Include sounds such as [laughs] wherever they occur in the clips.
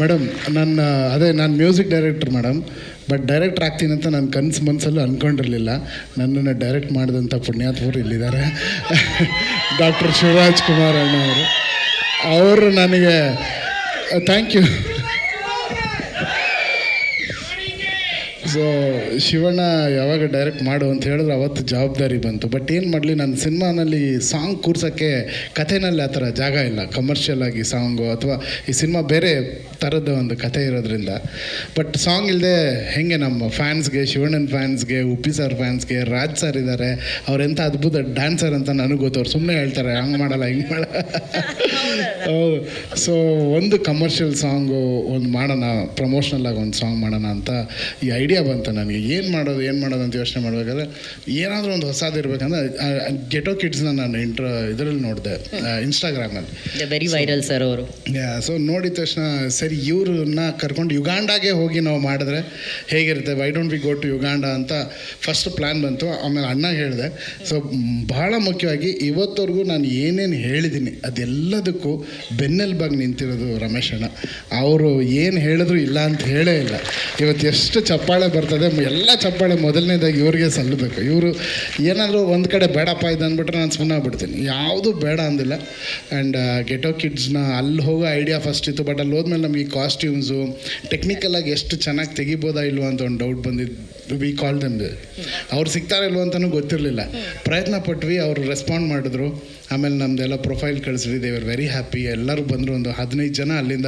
Madam, ನನ್ನ, ಅದೇ ನಾನು music director madam but director ಆಗ್ತೀನಿ ಅಂತ ನಾನು ಕನ್ಸು ಮನಸ್ಸಲ್ಲೂ ಅಂದ್ಕೊಂಡಿರಲಿಲ್ಲ ನನ್ನನ್ನು ಡೈರೆಕ್ಟ್ ಮಾಡಿದಂಥ ಪುಣ್ಯಾತ್ಮರು ಇಲ್ಲಿದ್ದಾರೆ. [laughs] ಡಾಕ್ಟರ್ ಶಿವರಾಜ್ ಕುಮಾರ್ ಅಣ್ಣ ಅವರು ಅವರು ನನಗೆ ಥ್ಯಾಂಕ್ ಯು ಸೊ ಶಿವಣ್ಣ ಯಾವಾಗ ಡೈರೆಕ್ಟ್ ಮಾಡು ಅಂತ ಹೇಳಿದ್ರೆ ಅವತ್ತು ಜವಾಬ್ದಾರಿ ಬಂತು. ಬಟ್ ಏನು ಮಾಡಲಿ ನನ್ನ ಸಿನಿಮಾನಲ್ಲಿ ಸಾಂಗ್ ಕೂರ್ಸೋಕ್ಕೆ ಕಥೆನಲ್ಲಿ ಆ ಥರ ಜಾಗ ಇಲ್ಲ. ಕಮರ್ಷಿಯಲ್ ಆಗಿ ಸಾಂಗು ಅಥವಾ ಈ ಸಿನಿಮಾ ಬೇರೆ ಥರದ ಒಂದು ಕಥೆ ಇರೋದ್ರಿಂದ. ಬಟ್ ಸಾಂಗ್ ಇಲ್ಲದೆ ಹೆಂಗೆ ನಮ್ಮ ಫ್ಯಾನ್ಸ್ಗೆ ಶಿವಣ್ಣನ ಫ್ಯಾನ್ಸ್ಗೆ ಉಪ್ಪಿ ಸರ್ ಫ್ಯಾನ್ಸ್ಗೆ ರಾಜ್ ಸರ್ ಇದ್ದಾರೆ ಅವ್ರೆಂಥ ಅದ್ಭುತ ಡ್ಯಾನ್ಸರ್ ಅಂತ ನನಗೆ ಗೊತ್ತು. ಅವ್ರು ಸುಮ್ಮನೆ ಹೇಳ್ತಾರೆ ಹಂಗೆ ಮಾಡಲ್ಲ ಹಿಂಗೆ ಮಾಡಲ್ಲ. ಹೌದು. ಸೊ ಒಂದು ಕಮರ್ಷಿಯಲ್ ಸಾಂಗು ಒಂದು ಮಾಡೋಣ ಪ್ರಮೋಷ್ನಲ್ ಆಗಿ ಒಂದು ಸಾಂಗ್ ಮಾಡೋಣ ಅಂತ ಈ ಐಡಿಯಾ ಬಂತು. ನನಗೆ ಏನು ಮಾಡೋದು ಏನು ಮಾಡೋದು ಅಂತ ಯೋಚನೆ ಮಾಡಬೇಕಾದ್ರೆ ಏನಾದರೂ ಒಂದು ಹೊಸದು ಇರಬೇಕಂದ್ರೆ ಗೆಟೋ ಕಿಡ್ಸ್ನ ನಾನು ಇಂಟ್ರ ಇದರಲ್ಲಿ ನೋಡಿದೆ ಇನ್ಸ್ಟಾಗ್ರಾಮಲ್ಲಿ ವೆರಿ ವೈರಲ್ ಸರ್ ಅವರು. ಸೊ ನೋಡಿದ ತಕ್ಷಣ ಸರಿ ಇವ್ರನ್ನ ಕರ್ಕೊಂಡು ಯುಗಾಂಡಾಗೆ ಹೋಗಿ ನಾವು ಮಾಡಿದ್ರೆ ಹೇಗಿರುತ್ತೆ why don't be go to Uganda ಅಂತ ಫಸ್ಟ್ ಪ್ಲ್ಯಾನ್ ಬಂತು. ಆಮೇಲೆ ಅಣ್ಣ ಹೇಳಿದೆ. ಸೊ ಬಹಳ ಮುಖ್ಯವಾಗಿ ಇವತ್ತವರೆಗೂ ನಾನು ಏನೇನು ಹೇಳಿದ್ದೀನಿ ಅದೆಲ್ಲದಕ್ಕೂ ಬೆನ್ನೆಲುಬಾಗಿ ನಿಂತಿರೋದು ರಮೇಶ್ ಅಣ್ಣ ಅವರು ಏನು ಹೇಳಿದ್ರು ಇಲ್ಲ ಅಂತ ಹೇಳೇ ಇಲ್ಲ. ಇವತ್ತು ಎಷ್ಟು ಚಪ್ಪಾಳೆ ಬರ್ತದೆ, ಎಲ್ಲ ಚಪ್ಪಾಳೆ ಮೊದಲನೇದಾಗಿ ಇವ್ರಿಗೆ ಸಲ್ಲಬೇಕು. ಇವರು ಏನಾದರೂ ಒಂದು ಕಡೆ ಬೇಡಪ್ಪ ಇದು ಅಂದ್ಬಿಟ್ರೆ ನಾನು ಸುಮ್ಮನೆ ಆಗ್ಬಿಡ್ತೀನಿ. ಯಾವುದು ಬೇಡ ಅಂದಿಲ್ಲ. ಆ್ಯಂಡ್ ಗೆಟೋ ಕಿಡ್ಸ್ನ ಅಲ್ಲಿ ಹೋಗೋ ಐಡಿಯಾ ಫಸ್ಟ್ ಇತ್ತು ಬಟ್ ಅಲ್ಲಿ ಹೋದ್ಮೇಲೆ ನಮಗೆ ಕಾಸ್ಟ್ಯೂಮ್ಸು ಟೆಕ್ನಿಕಲಾಗಿ ಎಷ್ಟು ಚೆನ್ನಾಗಿ ತೆಗಿಬೋದಾ ಇಲ್ವಾ ಅಂತ ಒಂದು ಡೌಟ್ ಬಂದಿದ್ದು ವಿ ಕಾಲ್ ದಮ್ ಅವ್ರು ಸಿಗ್ತಾರೆ ಇಲ್ವೋ ಅಂತಲೂ ಗೊತ್ತಿರಲಿಲ್ಲ. ಪ್ರಯತ್ನ ಪಟ್ವಿ ಅವರು ರೆಸ್ಪಾಂಡ್ ಮಾಡಿದ್ರು. ಆಮೇಲೆ ನಮ್ಮದೆಲ್ಲ ಪ್ರೊಫೈಲ್ ಕಳಿಸಿದ್ವಿ. ದೇವರ್ ವೆರಿ ಹ್ಯಾಪಿ ಎಲ್ಲರೂ ಬಂದರು ಒಂದು ಹದಿನೈದು ಜನ ಅಲ್ಲಿಂದ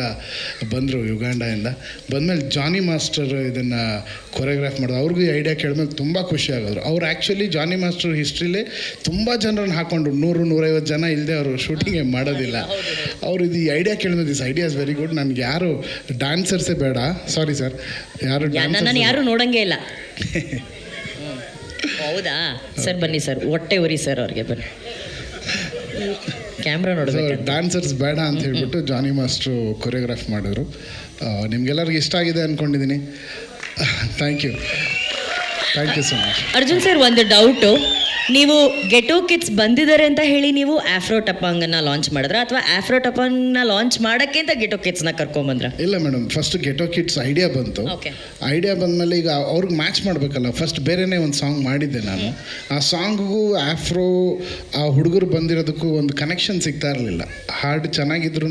ಬಂದರು ಯುಗಾಂಡದಿಂದ ಬಂದಮೇಲೆ ಜಾನಿ ಮಾಸ್ಟರ್ ಇದನ್ನು ಕೊರಿಯೋಗ್ರಾಫ್ ಮಾಡಿದ್ರು. ಅವ್ರಿಗೂ ಐಡಿಯಾ ಕೇಳಿದ್ಮೇಲೆ ತುಂಬ ಖುಷಿ ಆಗೋದ್ರು. ಅವ್ರು ಆ್ಯಕ್ಚುಲಿ ಜಾನಿ ಮಾಸ್ಟರ್ ಹಿಸ್ಟ್ರಿಲಿ ತುಂಬ ಜನರನ್ನು ಹಾಕ್ಕೊಂಡು ನೂರು ನೂರೈವತ್ತು ಜನ ಇಲ್ಲದೆ ಅವರು ಶೂಟಿಂಗ್ ಮಾಡೋದಿಲ್ಲ. ಅವ್ರು ಇದು ಈ idea ಕೇಳಿದ್ಮೇಲೆ this idea is very good ನನಗೆ ಯಾರು ಡ್ಯಾನ್ಸರ್ಸೇ ಬೇಡ. ಸಾರಿ ಸರ್ ಯಾರು dancers- ಯಾರು ನೋಡಂಗೆ ಇಲ್ಲ. ಹೌದಾ? ಸರ್ ಬನ್ನಿ ಸರ್. ಹೊಟ್ಟೆ ಉರಿ ಸರ್ ಅವ್ರಿಗೆ ಬನ್ನಿ. ಕ್ಯಾಮ್ರಾ ಡಾನ್ಸರ್ಸ್ ಡ್ಯಾನ್ಸರ್ಸ್ ಬೇಡ ಅಂತ ಹೇಳ್ಬಿಟ್ಟು ಜಾನಿ ಮಾಸ್ಟ್ರು ಕೊರಿಯೋಗ್ರಾಫ್ ಮಾಡಿದ್ರು. ನಿಮ್ಗೆಲ್ಲರಿಗೂ ಇಷ್ಟ ಆಗಿದೆ ಅಂದ್ಕೊಂಡಿದ್ದೀನಿ thank you thank you so much Arjun sir ಒಂದು ಡೌಟು ನೀವು ಗೆಟೋ ಕಿಡ್ಸ್ ಬಂದಿದ್ದಾರೆ ಅಂತ ಹೇಳಿ ನೀವು ಆಫ್ರೋ ಟಪಾಂಗನ್ನ ಲಾಂಚ್ ಮಾಡಿದ್ರ ಅಥವಾ ಆಫ್ರೋ ಟಪಾಂಗ್ನ ಲಾಂಚ್ ಮಾಡಕ್ಕೆ ಅಂತ ಗೆಟೋ ಕಿಡ್ಸ್ನ ಕರ್ಕೊಂಬಂದ್ರ ಇಲ್ಲ madam first ghetto kids idea ಬಂತು. ಓಕೆ ಐಡಿಯಾ ಬಂದಮೇಲೆ ಈಗ ಅವ್ರಿಗೆ ಮ್ಯಾಚ್ ಮಾಡಬೇಕಲ್ಲ ಫಸ್ಟ್ ಬೇರೆನೇ ಒಂದು ಸಾಂಗ್ ಮಾಡಿದ್ದೆ ನಾನು. ಆ ಸಾಂಗ್ಗೂ ಆಫ್ರೋ ಆ ಹುಡುಗರು ಬಂದಿರೋದಕ್ಕೂ ಒಂದು ಕನೆಕ್ಷನ್ ಸಿಗ್ತಾ ಇರಲಿಲ್ಲ. ಹಾಡು ಚೆನ್ನಾಗಿದ್ರು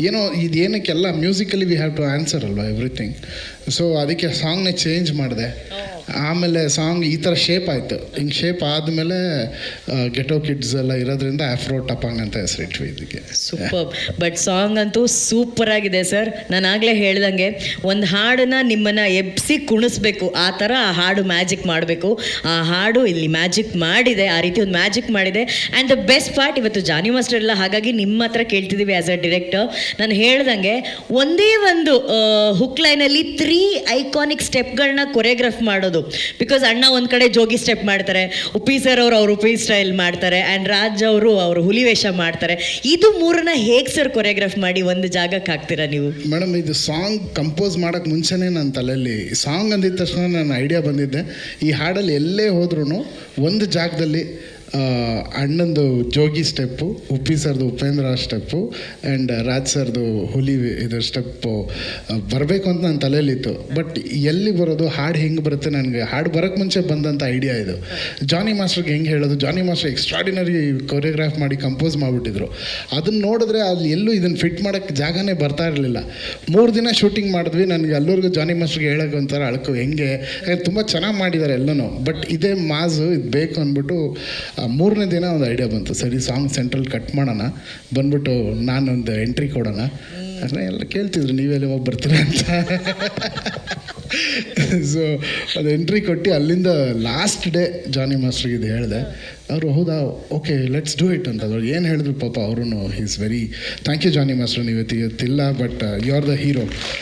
ಏನೋ ಇದೇನಕ್ಕೆಲ್ಲ musically we have to answer ಅಲ್ವಾ ಎವ್ರಿಥಿಂಗ್ ಸೊ ಅದಕ್ಕೆ ಸಾಂಗ್ನೇ ಚೇಂಜ್ ಮಾಡಿದೆ. ಆಮೇಲೆ ಸಾಂಗ್ ಈ ಥರ ಶೇಪ್ ಆಯಿತು. ಹಿಂಗೆ ಶೇಪ್ ಆದಮೇಲೆ ಗೆಟೋ ಕಿಡ್ಸ್ ಎಲ್ಲ ಇರೋದ್ರಿಂದ ಆಫ್ರೋ ಟಪಾಂಗ್ ಅಂತ ಹೆಸರಿಟ್ವಿ ಇದಕ್ಕೆ ಸೂಪರ್ ಬಟ್ ಸಾಂಗ್ ಅಂತೂ ಸೂಪರ್ ಆಗಿದೆ ಸರ್ ನಾನು ಆಗಲೇ ಹೇಳ್ದಂಗೆ, ಒಂದು ಹಾಡನ್ನು ನಿಮ್ಮನ್ನು ಎಬ್ಸಿ ಕುಣಿಸ್ಬೇಕು. ಆ ಥರ ಆ ಹಾಡು ಮ್ಯಾಜಿಕ್ ಮಾಡಬೇಕು. ಆ ಹಾಡು ಇಲ್ಲಿ ಮ್ಯಾಜಿಕ್ ಮಾಡಿದೆ, ಆ ರೀತಿ ಒಂದು ಮ್ಯಾಜಿಕ್ ಮಾಡಿದೆ. ಆ್ಯಂಡ್ ದ ಬೆಸ್ಟ್ ಪಾರ್ಟ್ ಇವತ್ತು ಜಾನಿ ಮಾಸ್ಟರ್ ಎಲ್ಲ ಹಾಗಾಗಿ ನಿಮ್ಮ ಹತ್ರ ಕೇಳ್ತಿದ್ದೀವಿ ಆ್ಯಸ್ ಅ ಡಿರೆಕ್ಟರ್ ನಾನು ಹೇಳ್ದಂಗೆ, ಒಂದೇ ಒಂದು ಹುಕ್ ಲೈನಲ್ಲಿ ತ್ರೀ ಐಕಾನಿಕ್ ಸ್ಟೆಪ್ಗಳನ್ನ ಕೊರಿಯೋಗ್ರಾಫ್ ಮಾಡೋದು. ಬಿಕಾಸ್ ಅಣ್ಣ ಒಂದು ಕಡೆ ಜೋಗಿ ಸ್ಟೆಪ್ ಮಾಡ್ತಾರೆ, ಉಪ್ಪಿ ಸರ್ ಅವರು ಅವ್ರು ಉಪ್ಪಿ ಸ್ಟೈಲ್ ಮಾಡ್ತಾರೆ ಆ್ಯಂಡ್ ರಾಜ್ ಅವರು ಅವರು ಹುಲಿ ವೇಷ ಮಾಡ್ತಾರೆ. ಇದು ಮೂರನ್ನ ಹೇಗೆ ಸರ್ ಕೊರಿಯೋಗ್ರಾಫ್ ಮಾಡಿ ಒಂದು ಜಾಗಕ್ಕೆ ಹಾಕ್ತೀರಾ ನೀವು? ಮೇಡಮ್ ಇದು ಸಾಂಗ್ ಕಂಪೋಸ್ ಮಾಡೋಕ್ಕೆ ಮುಂಚೆನೇ ನನ್ನ ತಲೆಯಲ್ಲಿ ಸಾಂಗ್ ಅಂದಿದ ತಕ್ಷಣ ನನ್ನ ಐಡಿಯಾ ಬಂದಿದ್ದೆ. ಈ ಹಾಡಲ್ಲಿ ಎಲ್ಲೇ ಹೋದ್ರೂ ಒಂದು ಜಾಗದಲ್ಲಿ ಅಣ್ಣಂದು ಜೋಗಿ ಸ್ಟೆಪ್ಪು, ಉಪ್ಪಿ ಸರ್ದು ಉಪೇಂದ್ರ ಸ್ಟೆಪ್ಪು ಆ್ಯಂಡ್ ರಾಜ್ ಸರ್ದು ಹುಲಿ ಇದು ಸ್ಟೆಪ್ಪು ಬರಬೇಕು ಅಂತ ನನ್ನ ತಲೆಯಲ್ಲಿತ್ತು. ಬಟ್ ಎಲ್ಲಿ ಬರೋದು, ಹಾಡು ಹೆಂಗೆ ಬರುತ್ತೆ ನನಗೆ? ಹಾಡು ಬರೋಕ್ಕೆ ಮುಂಚೆ ಬಂದಂಥ ಐಡಿಯಾ ಇದು. ಜಾನಿ ಮಾಸ್ಟರ್ಗೆ ಹೆಂಗೆ ಹೇಳೋದು? ಜಾನಿ ಮಾಸ್ಟರ್ ಎಕ್ಸ್ಟ್ರಾಡಿನರಿ ಕೊರಿಯೋಗ್ರಾಫ್ ಮಾಡಿ ಕಂಪೋಸ್ ಮಾಡಿಬಿಟ್ಟಿದ್ರು. ಅದನ್ನು ನೋಡಿದ್ರೆ ಅಲ್ಲಿ ಎಲ್ಲೂ ಇದನ್ನು ಫಿಟ್ ಮಾಡೋಕ್ಕೆ ಜಾಗನೇ ಬರ್ತಾ ಇರಲಿಲ್ಲ. ಮೂರು ದಿನ ಶೂಟಿಂಗ್ ಮಾಡಿದ್ವಿ. ನನಗೆ ಅಲ್ಲೂರ್ಗೂ ಜಾನಿ ಮಾಸ್ಟರ್ಗೆ ಹೇಳೋಕೆ ಒಂಥರ ಅಳ್ಕು ಹೆಂಗೆ? ತುಂಬ ಚೆನ್ನಾಗಿ ಮಾಡಿದ್ದಾರೆ ಎಲ್ಲನೂ. ಬಟ್ ಇದೇ ಮಾಸು, ಇದು ಬೇಕು ಅಂದ್ಬಿಟ್ಟು ಮೂರನೇ ದಿನ ಒಂದು ಐಡಿಯಾ ಬಂತು. ಸರಿ ಸಾಂಗ್ ಸೆಂಟ್ರಲ್ ಕಟ್ ಮಾಡೋಣ. ಬಂದ್ಬಿಟ್ಟು ನಾನೊಂದು ಎಂಟ್ರಿ ಕೊಡೋಣ. ಅಂದರೆ ಎಲ್ಲ ಕೇಳ್ತಿದ್ರು ನೀವೆಲ್ಲ ಹೋಗಿ ಬರ್ತೀರ ಅಂತ. ಸೊ ಅದು ಎಂಟ್ರಿ ಕೊಟ್ಟು ಅಲ್ಲಿಂದ ಲಾಸ್ಟ್ ಡೇ ಜಾನಿ ಮಾಸ್ಟ್ರಿಗೆ ಇದು ಹೇಳಿದೆ. ಅವರು, ಹೌದಾ? ಓಕೆ ಲೆಟ್ಸ್ ಡೂ ಇಟ್ ಅಂತ ಅವ್ರು ಏನು ಹೇಳಿದ್ರು ಪಾಪ ಅವರು is very thank you Jani master ನೀವು ಇವತ್ತಿಲ್ಲ but you are the hero